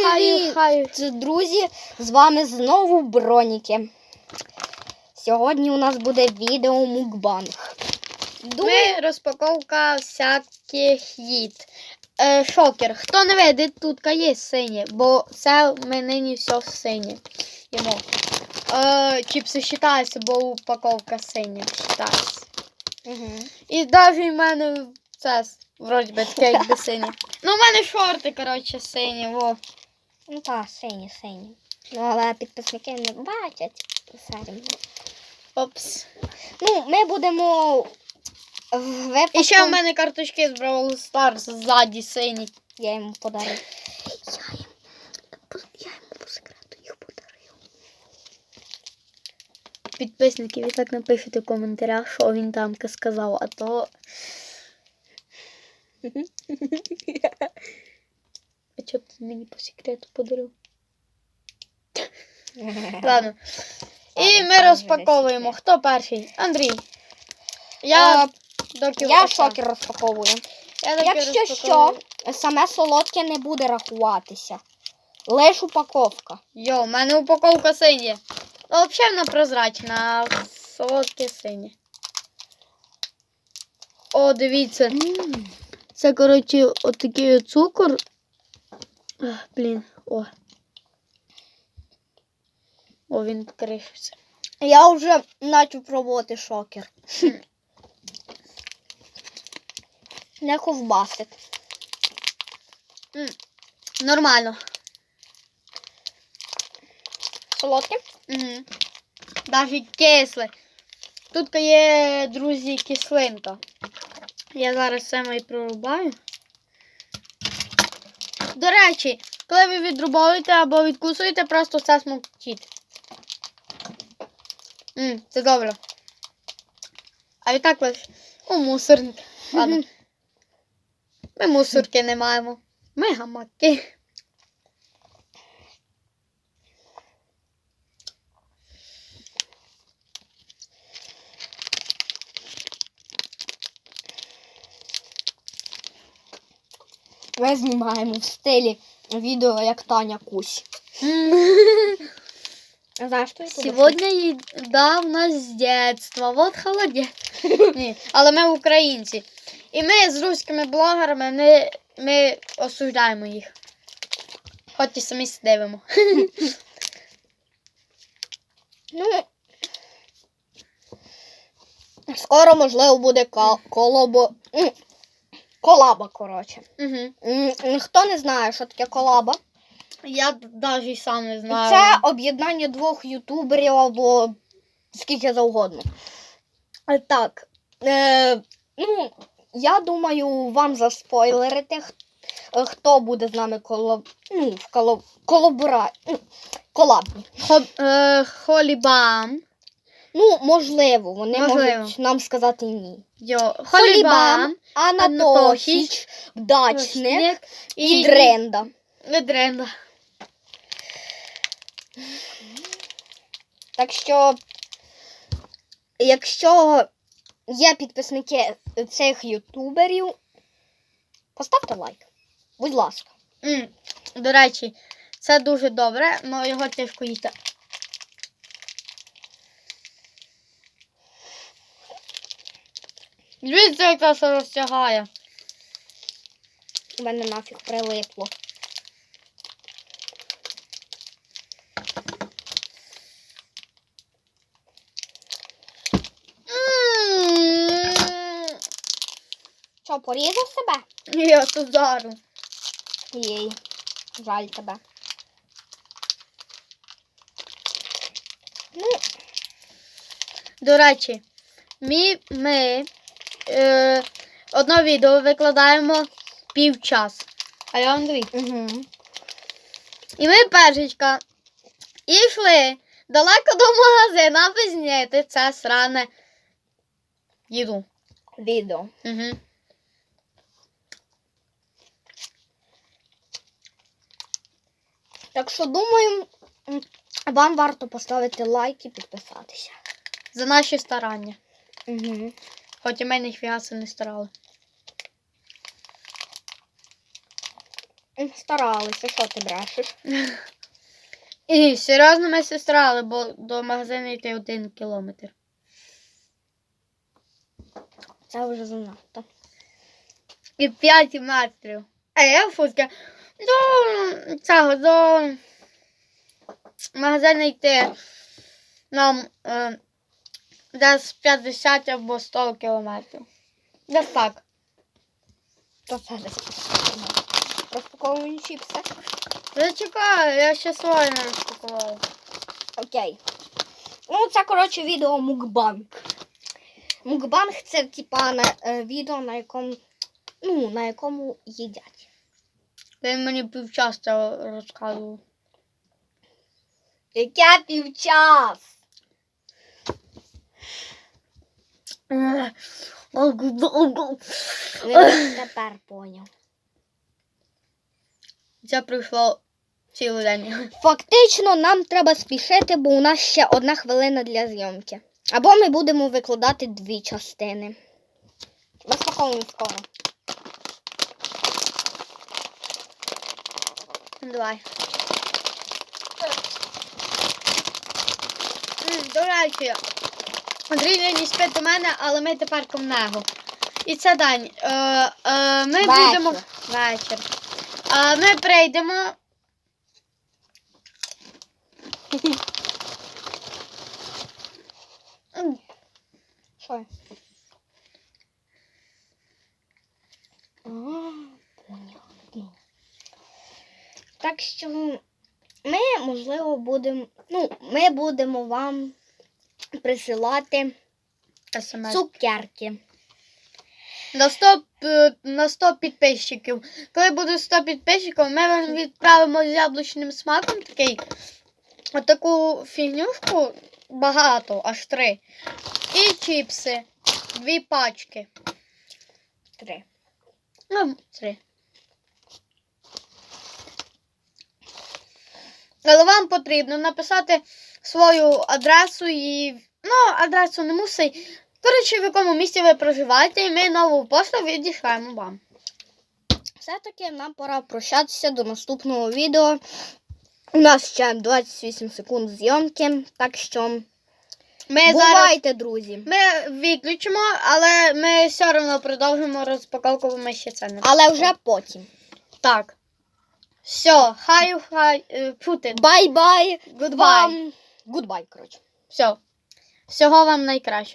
Привіт, хай. Це, друзі, з вами знову Броніки. Сьогодні у нас буде відео мукбанг. Думаю, Ми розпаковка всяких їд. Е, шокер. Хто не видить, тут є синє, бо це ми нині все синє. Йому. Е, чіпси вважаються, бо упаковка синя вважається. угу. І навіть в мене це вроді би таке якби синє. Ну, в мене шорти, коротше, сині, во. Ну так, сині, сині. Ну, але підписники не бачать. Все. Опс. Ну, ми будемо випадком... І ще в мене карточки з Brawl Stars ззаді сині. Я йому подарив. Я йому, я йому по секрету їх подарив. Підписники, ви так напишете в коментарях, що він там сказав, а то. А чого ти мені по секрету подарив? Ладно. І ми розпаковуємо. Хто перший? Андрій. Я А, доки Я шокер розпаковую. Я доки Якщо розпаковую. що, саме солодке не буде рахуватися. Лиш упаковка. Йо, в мене упаковка синя. Ну, взагалі вона прозрачна, а солодке синє. О, дивіться. Це, коротше, отакий от цукор. Ах, Блін, о. О, він кришиться. Я вже почав пробувати шокер. Не ковбасик. Нормально. Солодке? Угу. Навіть кисле. Тут є, друзі, кислинка. Я зараз саме і прорубаю. До речі, коли ви відрубовуєте або відкусуєте, просто це смокчіть. Ммм, це добре. А відтак лише у мусорник. Ладно. Ми мусорки не маємо. Ми гамаки. Ми знімаємо в стилі відео, як Таня Кусь. Знаєш, що я Сьогодні да, в нас з дитинства. Вот холодець. Ні, але ми українці. І ми з руськими блогерами ми, ми осуждаємо їх. Хоч і самі дивимо. Ну, скоро, можливо, буде ка- колобо. Колаба, коротше. Угу. Хто не знає, що таке колаба? Я навіть сам не знаю. Це об'єднання двох ютуберів або скільки завгодно. Е, Так. Е, ну, я думаю, вам заспойлерити, е, хто буде з нами коло, ну, в коло, колабора, ну, колабні. Хо, е, холібам. Ну, можливо, вони Можливо. можуть нам сказати ні. Йо, Холібам. Анатохіч, Вдачник і і Дренда. Не дренда. Так що, якщо є підписники цих ютуберів, поставте лайк. Будь ласка. М, До речі, це дуже добре, але його тяжко їсти. Дивіться, яка це розтягає. У мене нафіг прилипло. Що, порізав себе? Я тут зару. Єй, жаль тебе. Ну, До речі, ми, ми е, одне відео викладаємо півчас. А я Андрій. угу. І ми першечка йшли далеко до магазину, аби зняти це сране їду. відео. Угу. Так що думаю, вам варто поставити лайк і підписатися. За наші старання. Угу. Хоч і ми ніфіга це не старали. Старалися, що ти брешеш? І серйозно ми сестрали, бо до магазину йти один кілометр. Це вже занадто. І 5 метрів. А я футка. До цього, до магазину йти нам е, десь 50 або 100 кілометрів. Десь так. То це десь. Розпаковуємо чіпси. Зачекай, я ще своє не розпакувала. Окей. Ну, це, коротше, відео мукбанг. Мукбанг це типа на, е, відео, на якому, ну, на якому їдять. Він мені півчаса розказував. Яке півчас? Він тепер поняв. Це пройшло цілий день. Фактично, нам треба спішити, бо у нас ще одна хвилина для зйомки. Або ми будемо викладати дві частини. Розпаковуємо скоро. Давай. До речі, Андрій нині спить у мене, але ми тепер нього. І це день. Е, е, ми Вечір. будемо вечір. Е, ми прийдемо. Що? Так що ми, можливо, будемо. Ну, ми будемо вам присилати SMS. цукерки. На 100, е, на 100 підписчиків. Коли буде 100 підписчиків, ми вам відправимо з яблучним смаком такий. Отаку фігнюшку багато, аж три. І чіпси. Дві пачки. Три. Ну, три. Але вам потрібно написати свою адресу і. Ну, адресу не мусить. Коротше, в якому місті ви проживаєте, і ми нову пошту відійшаємо вам. Все-таки нам пора прощатися до наступного відео. У нас ще 28 секунд зйомки, так що Ми зараз друзі. ми виключимо, але ми все одно продовжимо розпаковку, бо ми ще це не Але вже потім. так. Все, хай, хай, е. Бай-бай. Goodbye. Вам. Гудбай, коротше. Все. Всього вам найкраще.